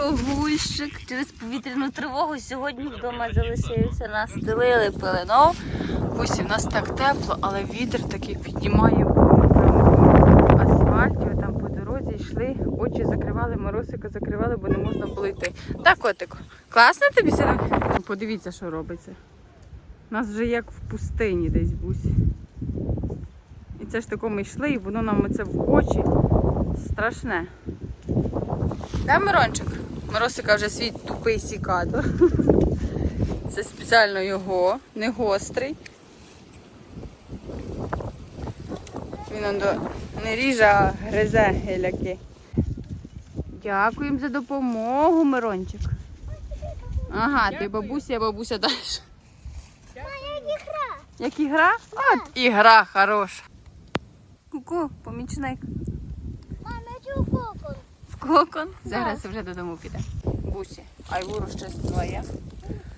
прогульщик через повітряну тривогу. Сьогодні вдома залишився, настелили пеленов. Бусі, в нас так тепло, але вітер такий піднімає по там по дорозі йшли, очі закривали, моросика закривали, бо не можна було йти. Так, котику, класно тобі сьогодні? Подивіться, що робиться. У нас вже як в пустині десь бусі. І це ж тако ми йшли, і воно нам оце в очі страшне. Да, Мирончик? Миросика вже свій тупий сікатор. Це спеціально його, не гострий. Він он до... не ріже, а гризе геляки. Дякуємо за допомогу, Мирончик. Ага, ти бабуся, я бабуся далі. Як ігра? От ігра хороша. Ку-ку, помічник. Кокон. Зараз вже додому піде. Бусі, айвуру щось твоє.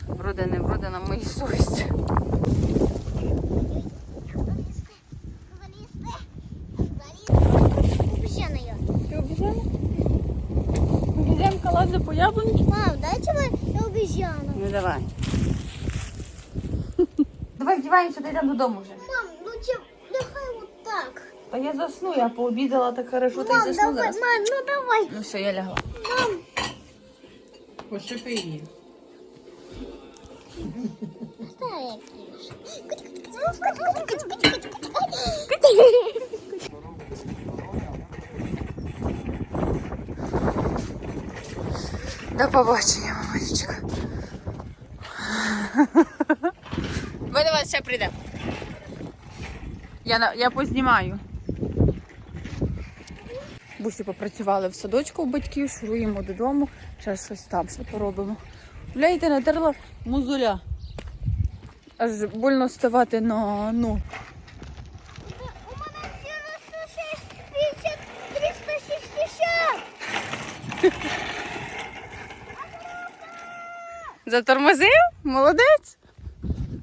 Вроде не вроде на моїй совісті. Обіцянка лазить по яблуньки? Мам, дайте мені я обіцяна. Ну давай. Давай вдіваємося, та йдемо додому вже. Та я засну, я пообідала так хорошо, та й Мам, засну давай, зараз. мам, ну давай. Ну все, я лягла. Мам, Пошипи її. стара якийсь. До побачення, мамочка. Ми до вас ще прийдемо. Я, на- я познімаю. Бусі попрацювали в садочку у батьків, шуруємо додому, зараз щось там ще поробимо. Гуляйте, натерла музуля. Аж больно ставати на ну. У мене 96, 50, 360. Затормозив? Молодець.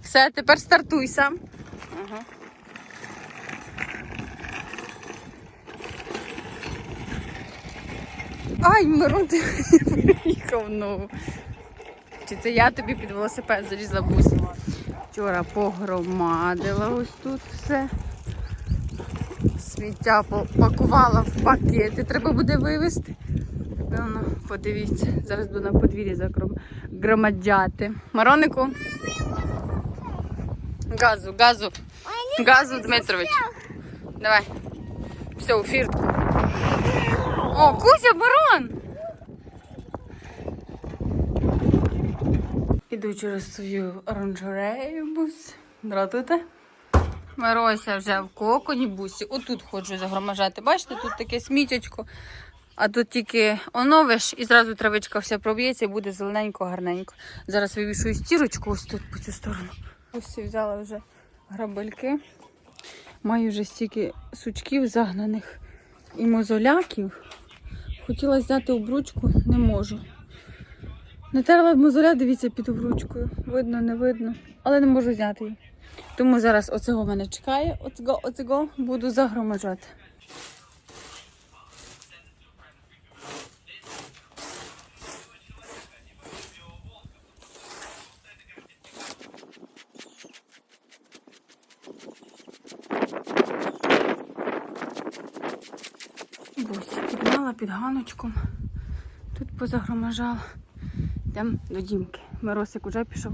Все, тепер стартуй сам. Ай, Мирон, ти приїхав ну. Чи це я тобі під велосипед залізла бусі? Вчора погромадила ось тут все. Сміття пакувала в пакети, треба буде вивезти. Ну, подивіться, зараз буду на подвір'ї загромадяти. Маронику. Газу, газу. Газу, Дмитрович. Давай. Все, у фіртку. О, Кузя, барон! Іду через свою оранжерею бус. Дратуйте. Мирося вже в коконі бусі. Отут ходжу загроможати. Бачите, тут таке смітячко. А тут тільки оновиш і зразу травичка вся проб'ється і буде зелененько, гарненько. Зараз вивішую стірочку ось тут по цю сторону. Ось взяла вже грабельки. Маю вже стільки сучків загнаних і мозоляків. Хотіла зняти обручку, не можу. Натерла мозоля, дивіться, під обручкою. Видно, не видно, але не можу зняти її. Тому зараз оцього мене чекає, оцього, оцього буду загроможати. Під ганочком. Тут позагроможала. Йдемо до дімки. Миросик уже пішов.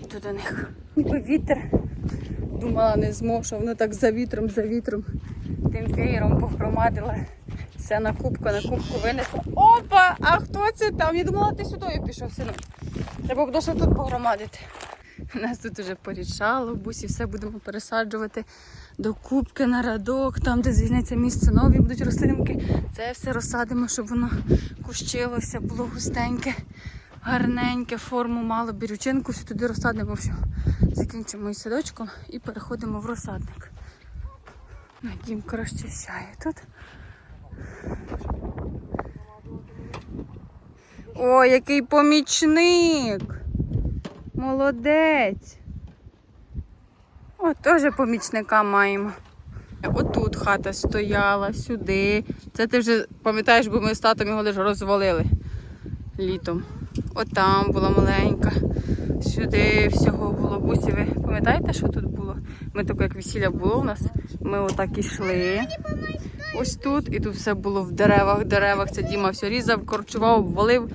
Йду до них. Ніби вітер. Думала, не зможу, воно так за вітром, за вітром. Тим веєром погромадила. Все на кубку, на кубку винесла. Опа! А хто це там? Я думала, ти сюди пішов, синок. Треба буде ще тут погромадити. У нас тут уже порішало, бусі все будемо пересаджувати до кубки на радок, там, де звільниться місце, нові будуть рослинки. Це все розсадимо, щоб воно кущилося, було густеньке, гарненьке, форму мало, бірючинку всю туди розсадимо. Все. Закінчимо із садочком і переходимо в розсадник. Ну, Дім краще сяє тут. Ой, який помічник! Молодець! О, теж помічника маємо. Отут хата стояла, сюди. Це ти вже пам'ятаєш, бо ми з татом його лише розвалили. літом. От там була маленька. Сюди всього було бусі. Ви пам'ятаєте, що тут було? Ми таке, як весілля було у нас. Ми отак ішли. Ось тут, і тут все було в деревах, деревах. Це Діма все різав, корчував, валив.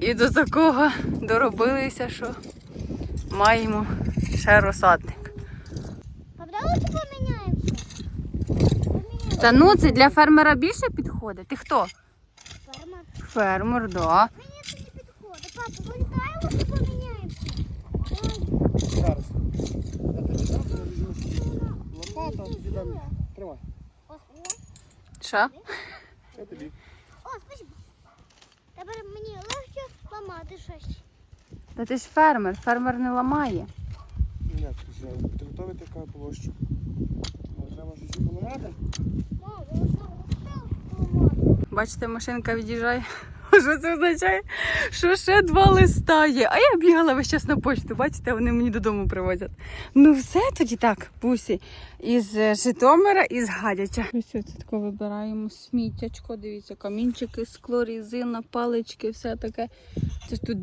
І до такого доробилися, що маємо ще розсадник. А давайте поміняємося. Та ну це для фермера більше підходить. Ти хто? Ферма. Фермер, да. Мені це не підходить. Папа, вилітаємо і поміняємося. Зараз. Я тобі дам, я візьму лопату, а тобі дам. Тримай. Що? Це тобі. О, спасибо. Тепер мені легше ламати щось. Та ти ж фермер, фермер не ламає. Ні, вже підготовити яка площу. Бачите, машинка від'їжджає. Що це означає? Що ще два листа є. А я бігала весь час на почту, бачите, вони мені додому привозять. Ну все тоді так, пусі. Із е, Житомира, із Гадяча. Ось це тако вибираємо сміттячко. Дивіться, камінчики, скло, різина, палички, все таке. Це тут,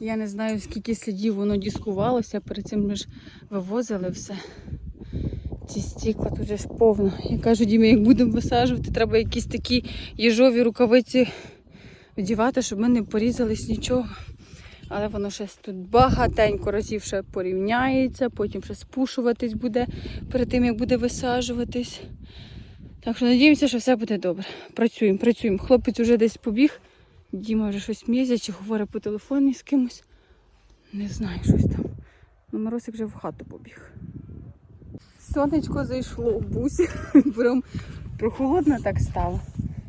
я не знаю, скільки слідів воно дискувалося. Перед цим ми ж вивозили все. Ці стікла тут же ж повно. Я кажу, Дімі, як будемо висаджувати, треба якісь такі їжові рукавиці вдівати, щоб ми не порізались нічого. Але воно ще тут багатенько разів ще порівняється, потім ще спушуватись буде перед тим, як буде висаджуватись. Так що надіємося, що все буде добре. Працюємо, працюємо. Хлопець вже десь побіг. Діма вже щось м'єзя чи говорить по телефоні з кимось. Не знаю, щось там. Ну, Моросик вже в хату побіг. Сонечко зайшло в бусі. Прям прохолодно так стало.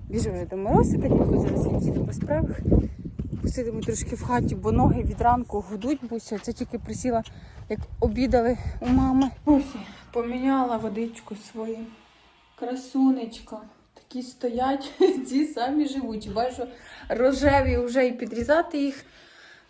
Біжу вже до Моросика, дівку зараз від'їду по справах. Посидимо трошки в хаті, бо ноги від ранку гудуть буся. Це тільки присіла, як обідали у мами. Бусі, поміняла водичку свою. Красунечка. Такі стоять, ці самі живучі. Бачу, рожеві вже і підрізати їх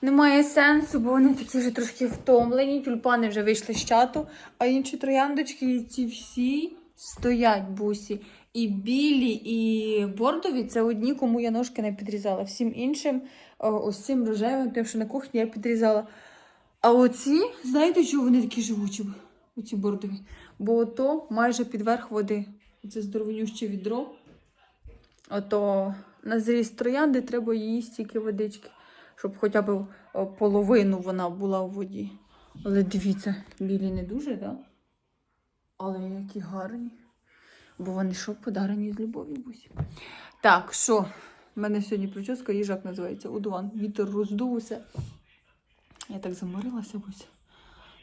немає сенсу, бо вони такі вже трошки втомлені. Тюльпани вже вийшли з чату, а інші трояндочки і ці всі стоять бусі. І білі, і бордові це одні, кому я ножки не підрізала. Всім іншим, ось цим рожевим, тим, що на кухні я підрізала. А оці, знаєте, чого вони такі живучі? Оці бордові. Бо ото майже під верх води. Це здоровенюще відро. Ото на зріст троянди треба її стільки водички, щоб хоча б половину вона була в воді. Але дивіться, білі не дуже, так? Да? Але які гарні. Бо вони що, подарені з любові бусі. Так, що? У мене сьогодні прическа їжак називається Удуван. Вітер роздувся. Я так заморилася буся.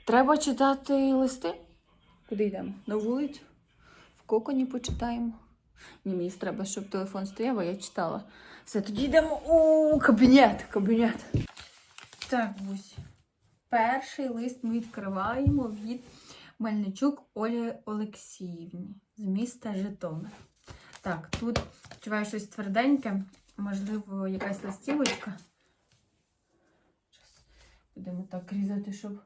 Треба читати листи. Куди йдемо? На вулицю? В коконі почитаємо. Ні, мені треба, щоб телефон стояв, а я читала. Все, тоді йдемо у кабінет. Кабінет. Так, Бусь. Перший лист ми відкриваємо від Мельничук Олі Олексіївні з міста Житомир. Так, тут відчуваю щось тверденьке, можливо, якась листівочка. Будемо так різати, щоб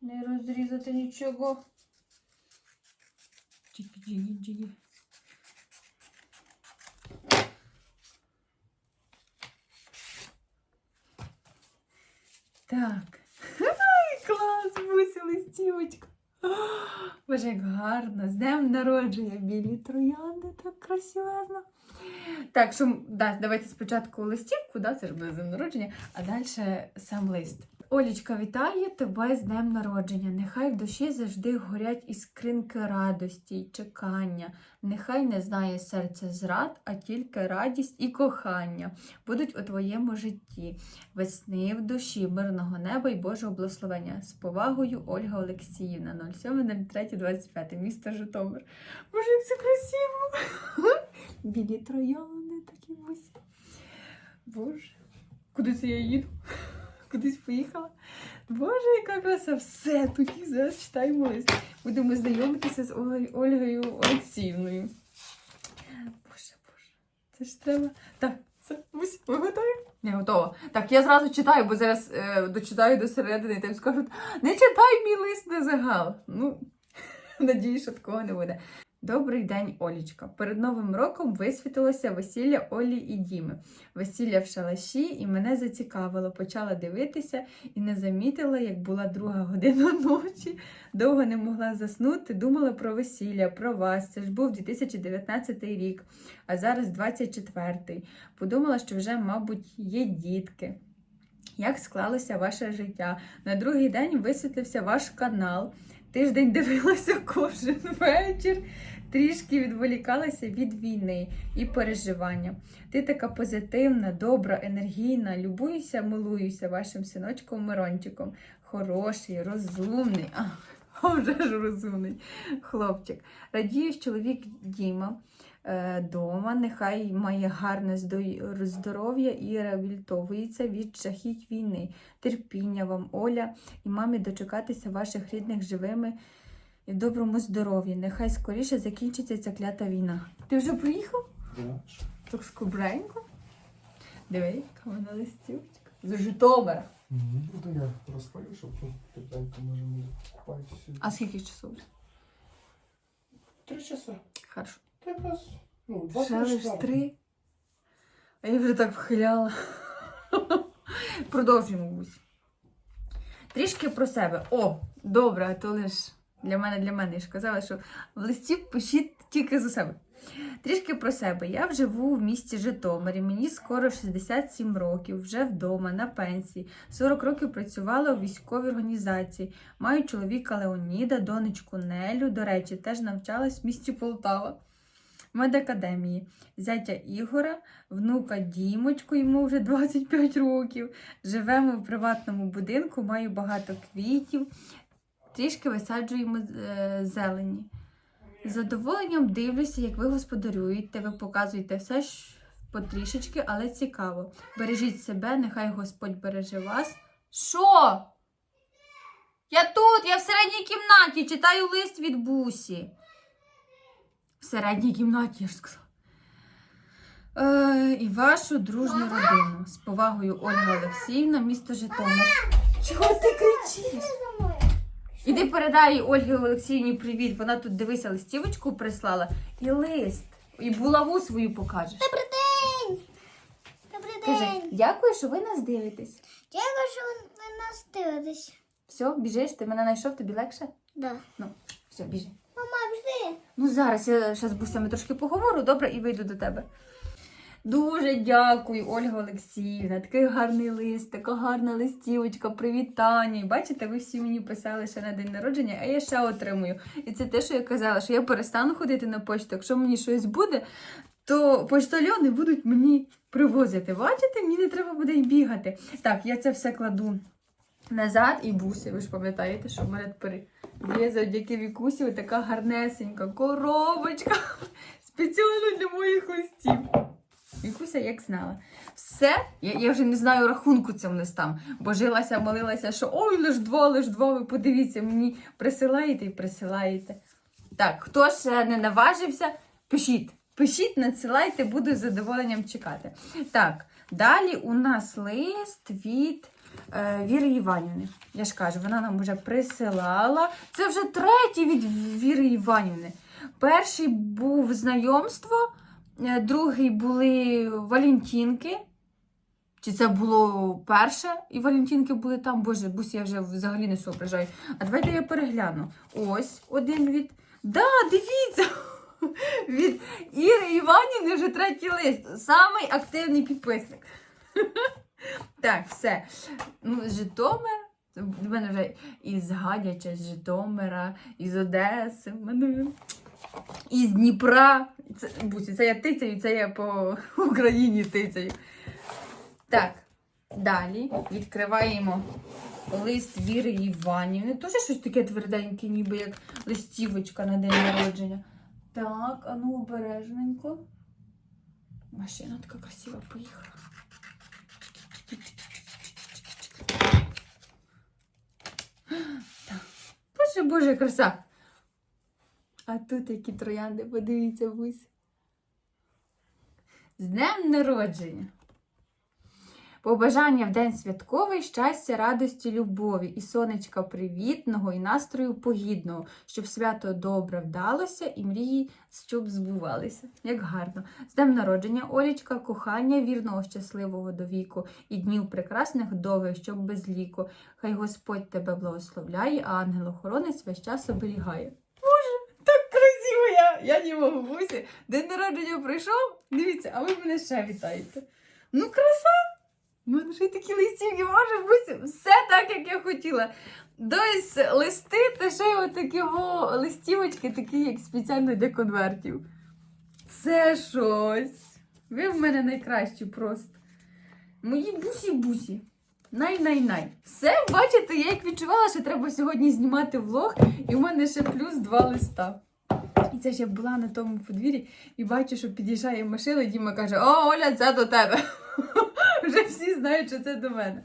не розрізати нічого. Джигі-джигі-джигі. Так. Ай, клас, бусі листівочка. Боже, як гарно. З днем народження. Білі троянди, так красивезно. Так, що да, давайте спочатку листівку, да, це ж буде з днем народження, а далі сам лист. Олічка, вітаю тебе з днем народження. Нехай в душі завжди горять іскринки радості й чекання. Нехай не знає серце зрад, а тільки радість і кохання будуть у твоєму житті. Весни в душі, мирного неба і Божого благословення. З повагою Ольга Олексіївна 07.03.25, місто Житомир. Боже, це красиво! Білі трояни такі бусі. Боже, куди це я їду? Кудись поїхала. Боже, яка краса! Все, тоді зараз читаємо лист. Будемо знайомитися з Ольгою Олексіївною. Боже, боже, це ж треба. Так, все, Бусь, ви готові? Не готова. Так, я зразу читаю, бо зараз е, дочитаю до середини і там скажуть: не читай мій лист на загал. Ну, надію, що такого не буде. Добрий день, Олічка. Перед Новим роком висвітилося весілля Олі і Діми. Весілля в шалаші, і мене зацікавило. Почала дивитися і не замітила, як була друга година ночі. Довго не могла заснути. Думала про весілля, про вас. Це ж був 2019 рік, а зараз 24-й. Подумала, що вже, мабуть, є дітки. Як склалося ваше життя? На другий день висвітлився ваш канал. Тиждень дивилася кожен вечір. Трішки відволікалася від війни і переживання. Ти така позитивна, добра, енергійна. Любуюся, милуюся вашим синочком Мирончиком. Хороший, розумний. А, вже ж розумний хлопчик. Радію, чоловік Діма дома. Нехай має гарне здоров'я і реабілітовується від жахіть війни. Терпіння вам, Оля, і мамі дочекатися ваших рідних живими і в доброму здоров'ї. Нехай скоріше закінчиться ця клята війна. Ти вже приїхав? Так скубренько. Диви, яка вона листівочка. З Житомира. Ну, то я розпалю, щоб тепленько може купатися. А скільки часов? вже? Три часа. Хорошо. Та якраз, ну, два Ще лиш три. А я вже так вхиляла. Продовжуємо гусь. Трішки про себе. О, добре, а то лиш для мене, для мене. Я ж казала, що в листі пишіть тільки за себе. Трішки про себе. Я живу в місті Житомирі. Мені скоро 67 років, вже вдома, на пенсії. 40 років працювала у військовій організації. Маю чоловіка Леоніда, донечку Нелю. До речі, теж навчалась в місті Полтава. Медакадемії. Зятя Ігора, внука Дімочку, йому вже 25 років. Живемо в приватному будинку, маю багато квітів, трішки висаджуємо е, зелені. З задоволенням дивлюся, як ви господарюєте, ви показуєте все ж потрішечки, але цікаво. Бережіть себе, нехай Господь береже вас. Що? Я тут, я в середній кімнаті читаю лист від бусі. Середній кімнаті, я ж сказала. Е, і вашу дружню родину. З повагою Ольга Олексіївна, місто Житомир. Чого ти кричиш? Іди передай Ольгі Олексіївні привіт. Вона тут дивися, листівочку прислала і лист. І булаву свою покажеш. Добрий день! Добрий Кажи, день! дякую, що ви нас дивитесь. Дякую, що ви нас дивитесь. Все, біжиш, ти мене знайшов, тобі легше? Да. Ну, все, біжи. Пішли. Ну, зараз я ще з бусями трошки поговорю, добре, і вийду до тебе. Дуже дякую, Ольга Олексіївна. Такий гарний лист, така гарна листівочка, привітання. Бачите, ви всі мені писали ще на день народження, а я ще отримую. І це те, що я казала, що я перестану ходити на почту. Якщо мені щось буде, то почтальони будуть мені привозити. Бачите, мені не треба буде й бігати. Так, я це все кладу назад і буси. Ви ж пам'ятаєте, що в мене тепер є завдяки вікусі така гарнесенька коробочка спеціально для моїх листів. Вікуся як знала. Все, я, я вже не знаю рахунку цим листам, бо жилася, молилася, що ой, лиш два, лиш два, ви подивіться, мені присилаєте і присилаєте. Так, хто ще не наважився, пишіть. Пишіть, надсилайте, буду з задоволенням чекати. Так, далі у нас лист від Віри Іванівни. Я ж кажу, вона нам вже присилала. Це вже третій від Віри Іванівни. Перший був знайомство, е, другий були Валентінки. Чи це було перше, і Валентінки були там? Боже, бус я вже взагалі не соображаю. А давайте я перегляну. Ось один від. Да, дивіться! Від Іри Іванівни вже третій лист. Самий активний підписник. Так, все. Ну, Житомир. В мене вже із Гадяча, з Житомира, із Одеси, мене із Дніпра. Це, Бусі, це я тицяю, це я по Україні тицяю. Так, далі відкриваємо лист Віри Іванівни. Теж щось таке тверденьке, ніби як листівочка на день народження. Так, а ну обережненько. Машина така красива поїхала. Боже, боже, краса. А тут які троянди, подивіться, Бусь. З днем народження! Побажання в день святковий, щастя, радості, любові, і сонечка привітного, і настрою погідного, щоб свято добре вдалося і мрії щоб збувалися. Як гарно. З днем народження, Олічка, кохання, вірного, щасливого до віку і днів прекрасних довгих, щоб без ліку. Хай Господь тебе благословляє, а ангел-охоронець весь час оберігає. Боже, так красиво я! Я не можу бусі. День народження прийшов. Дивіться, а ви мене ще вітаєте. Ну, краса! У мене ще й такі листівки, може бути все так, як я хотіла. Дось листи, та ще й отакі листівочки, такі, як спеціально для конвертів. Це щось. Ви в мене найкращі просто. Мої бусі-бусі. Най-най-най. Все, бачите, я як відчувала, що треба сьогодні знімати влог, і в мене ще плюс два листа. І це ж я була на тому подвір'ї і бачу, що під'їжджає машина, і Діма каже: О, Оля, це до тебе. Знають, що це до мене.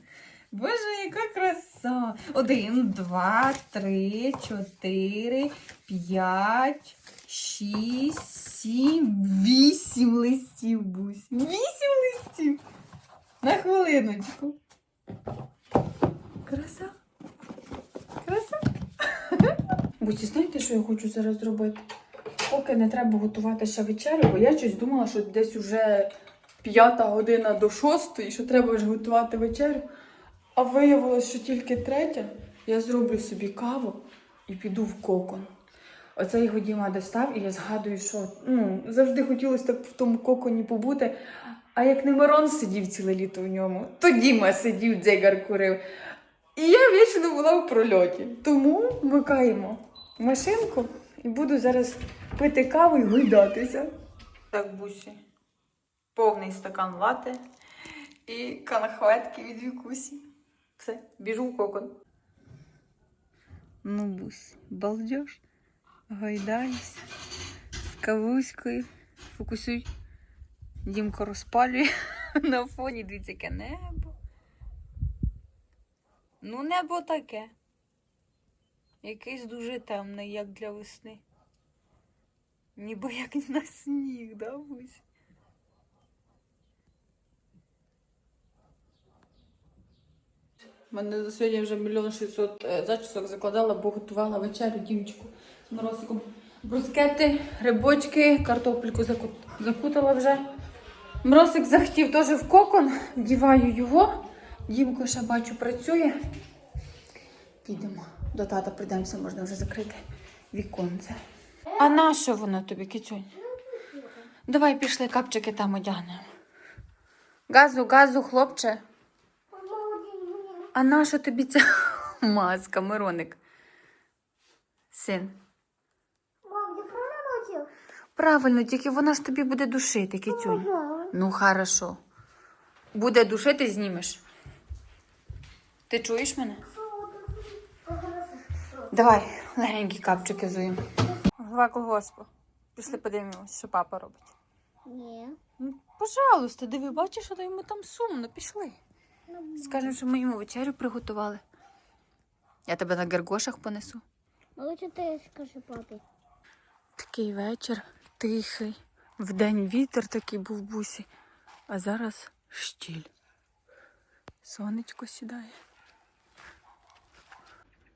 Боже, яка краса! Один, два, три, чотири, п'ять, шість, сім, вісім листів, Бусь. Вісім листів. На хвилиночку. Краса. Краса. Бусі, знаєте, що я хочу зараз зробити? Поки не треба готувати ще вечерю, бо я щось думала, що десь уже п'ята година до шостої, що треба вже готувати вечерю. А виявилось, що тільки третя. Я зроблю собі каву і піду в кокон. Оце його Діма достав, і я згадую, що ну, завжди хотілося так в тому коконі побути. А як не Мирон сидів ціле літо в ньому, то Діма сидів, дзигар курив. І я вічно була в прольоті. Тому вмикаємо машинку і буду зараз пити каву і гойдатися. Так, бусі. Повний стакан лати і канахветки від вікусі. Все, біжу в кокон. Ну, бусь, балдеж. Гайдаюся. З кавуською. Фокусуй. Дімко розпалює на фоні. Дивіться, яке небо. Ну, небо таке. Якийсь дуже темний, як для весни. Ніби як на сніг, да, Бусь? У мене за сьогодні вже мільйон шістсот е, зачісок закладала, бо готувала вечерю дівчинку з морозиком. Брускети, грибочки, картопельку закутала вже. Мросик захотів теж в кокон, діваю його. Дімко ще бачу працює. Підемо. До тата прийдемося, можна вже закрити віконце. А на що воно тобі, кицюнь? Давай пішли капчики там одягнемо. Газу, газу, хлопче. А на що тобі ця маска, Мироник? Син. Мам, ти правильно хотів? Правильно, тільки вона ж тобі буде душити, кицюнь. Ну, хорошо. Буде душити, знімеш. Ти чуєш мене? Давай, легенькі капчики зуємо. Голова колгоспу. Пішли подивимось, що папа робить. Ні. Ну, пожалуйста, диви, бачиш, що йому там сумно, пішли. Скажемо, що ми йому вечерю приготували. Я тебе на гергошах понесу. А лучше ти скажи папі. Такий вечір тихий. Вдень вітер такий був в бусі, а зараз щіль. Сонечко сідає.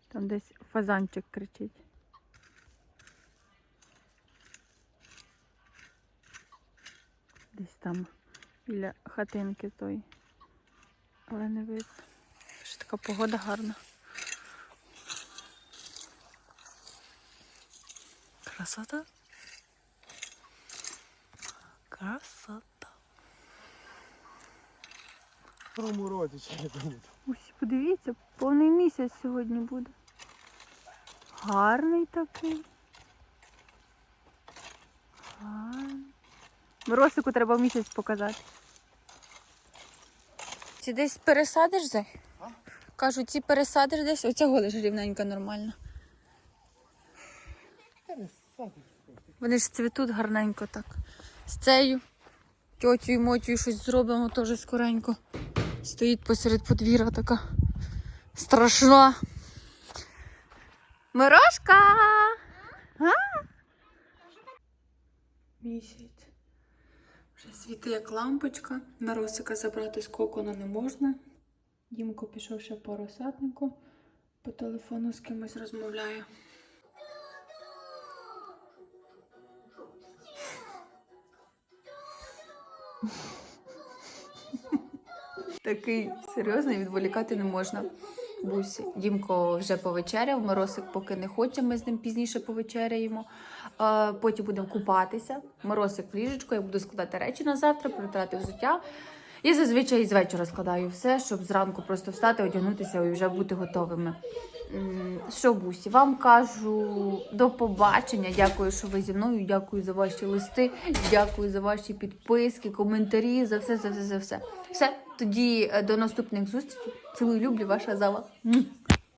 Там десь фазанчик кричить. Десь там біля хатинки той. Але не видно. Що така погода гарна. Красота. Красота. Тому чи не. Ось, подивіться, повний місяць сьогодні буде. Гарний такий. Гарний. Миросику треба місяць показати. Ці десь пересадиш зай? А? Кажу, ці пересадиш десь. Оця голиш рівненька нормально. Та не сади. Вони ж цвітуть гарненько так. З цією тьотю і мотю щось зробимо теж скоренько. Стоїть посеред подвір'я така страшна. Мирошка! А? Місяць. Світи як лампочка. Миросика забрати з кокона не можна. Дімко пішов ще по розсаднику. По телефону з кимось розмовляє. Такий серйозний відволікати не можна. Бусі. Дімко вже повечеряв, Моросик поки не хоче, ми з ним пізніше повечеряємо. Е, потім будемо купатися. Моросик в ліжечку, я буду складати речі на завтра, прибирати взуття. І зазвичай з вечора складаю все, щоб зранку просто встати, одягнутися і вже бути готовими. Що, бусі, вам кажу до побачення. Дякую, що ви зі мною. Дякую за ваші листи, дякую за ваші підписки, коментарі, за все, за все, за все. Все, тоді е, до наступних зустрічей. Цілую, люблю, ваша зала.